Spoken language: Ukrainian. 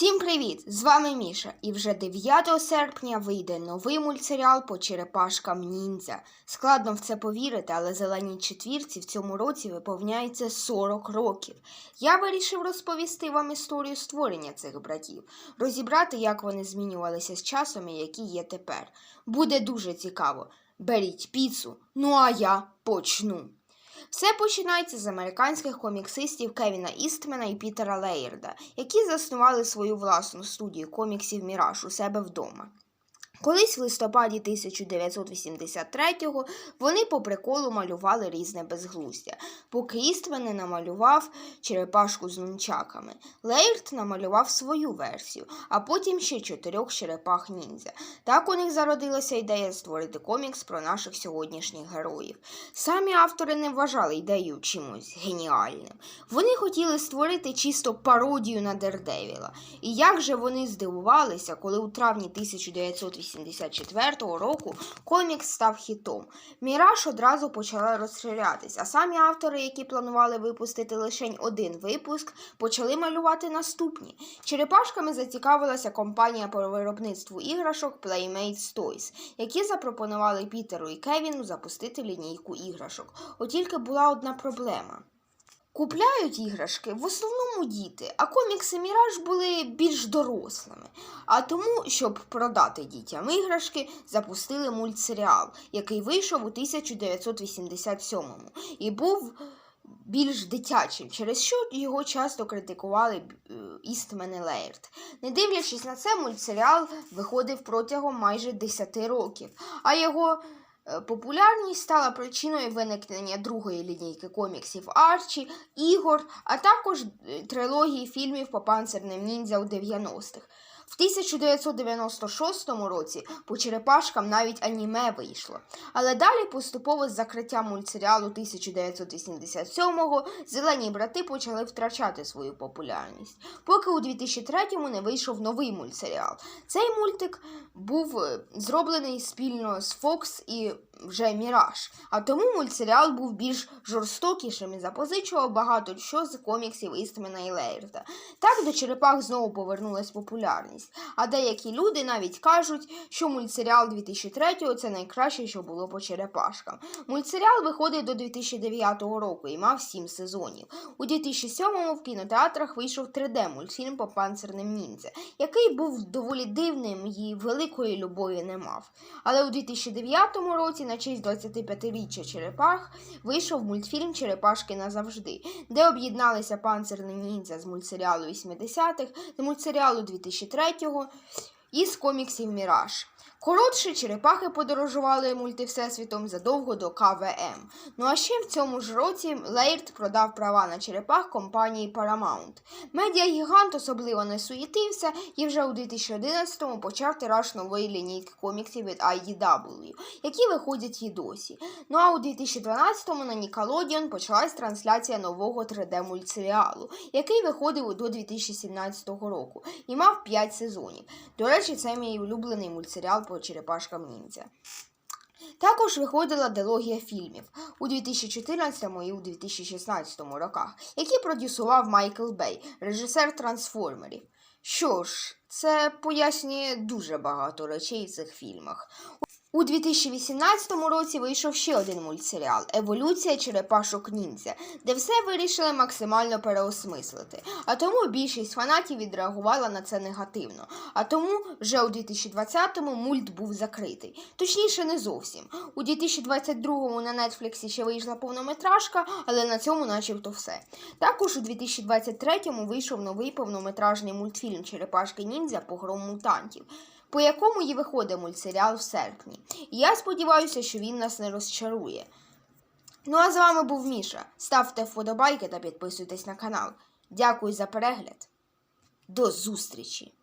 Всім привіт! З вами Міша, і вже 9 серпня вийде новий мультсеріал по черепашкам ніндзя. Складно в це повірити, але зеленій четвірці в цьому році виповняється 40 років. Я вирішив розповісти вам історію створення цих братів, розібрати, як вони змінювалися з часом і які є тепер. Буде дуже цікаво. Беріть піцу, ну а я почну. Все починається з американських коміксистів Кевіна Істмена і Пітера Лейерда, які заснували свою власну студію коміксів Міраж у себе вдома. Колись в листопаді 1983-го вони по приколу малювали різне безглуздя, поки Істмен не намалював черепашку з нунчаками. Лейерд намалював свою версію, а потім ще чотирьох черепах ніндзя. Так у них зародилася ідея створити комікс про наших сьогоднішніх героїв. Самі автори не вважали ідею чимось геніальним. Вони хотіли створити чисто пародію на Дердевіла. І як же вони здивувалися, коли у травні 1984 року комікс став хітом. Міраж одразу почала розширятись, а самі автори, які планували випустити лише один випуск, почали малювати наступні. Черепашками зацікавилася компанія по виробництву іграшок Playmates Toys, які запропонували Пітеру і Кевіну запустити лінійку іграшок. От тільки була одна проблема. Купляють іграшки в основному діти, а комікси Міраж були більш дорослими. А тому, щоб продати дітям іграшки, запустили мультсеріал, який вийшов у 1987-му і був більш дитячим, через що його часто критикували е, Істмен і Лейерт. Не дивлячись на це, мультсеріал виходив протягом майже 10 років, а його Популярність стала причиною виникнення другої лінійки коміксів Арчі, ігор, а також е, трилогії фільмів по панцирним ніндзя у 90-х. В 1996 році по черепашкам навіть аніме вийшло. Але далі поступово з закриттям мультсеріалу 1987-го зелені брати почали втрачати свою популярність, поки у 2003-му не вийшов новий мультсеріал. Цей мультик був е, зроблений спільно з Fox і вже Міраж, а тому мультсеріал був більш жорстокішим і запозичував багато що з коміксів Істмена і Лейерта. Так до черепах знову повернулась популярність. А деякі люди навіть кажуть, що мультсеріал 2003-го це найкраще, що було по черепашкам. Мультсеріал виходить до 2009 року і мав 7 сезонів. У 2007-му в кінотеатрах вийшов 3D-мультфільм по панцирним ніндзя, який був доволі дивним і великої любові не мав. Але у 2009 році, на честь 25-річчя черепах, вийшов мультфільм Черепашки назавжди, де об'єдналися панцирні ніндзя з мультсеріалу 80-х, з мультсеріалу 2003-го і із коміксів Міраж. Коротше, черепахи подорожували мультивсесвітом задовго до КВМ. Ну а ще в цьому ж році Лейрд продав права на черепах компанії Paramount. Медіагігант особливо не суєтився і вже у 2011-му почав тираж нової лінійки коміксів від IDW, які виходять і досі. Ну а у 2012-му на Nickelodeon почалась трансляція нового 3D-мультсеріалу, який виходив до 2017 року і мав 5 сезонів. До речі, це мій улюблений мультсеріал по черепашкам ніндзя. Також виходила дилогія фільмів у 2014 і у 2016 роках, які продюсував Майкл Бей, режисер трансформерів. Що ж, це пояснює дуже багато речей в цих фільмах. У 2018 році вийшов ще один мультсеріал Еволюція черепашок ніндзя, де все вирішили максимально переосмислити. А тому більшість фанатів відреагувала на це негативно. А тому вже у 2020-му мульт був закритий. Точніше, не зовсім. У 2022-му на Нетфліксі ще вийшла повнометражка, але на цьому начебто все. Також у 2023-му вийшов новий повнометражний мультфільм Черепашки ніндзя погром мутантів по якому і виходить мультсеріал в серпні. І я сподіваюся, що він нас не розчарує. Ну а з вами був Міша. Ставте вподобайки та підписуйтесь на канал. Дякую за перегляд. До зустрічі!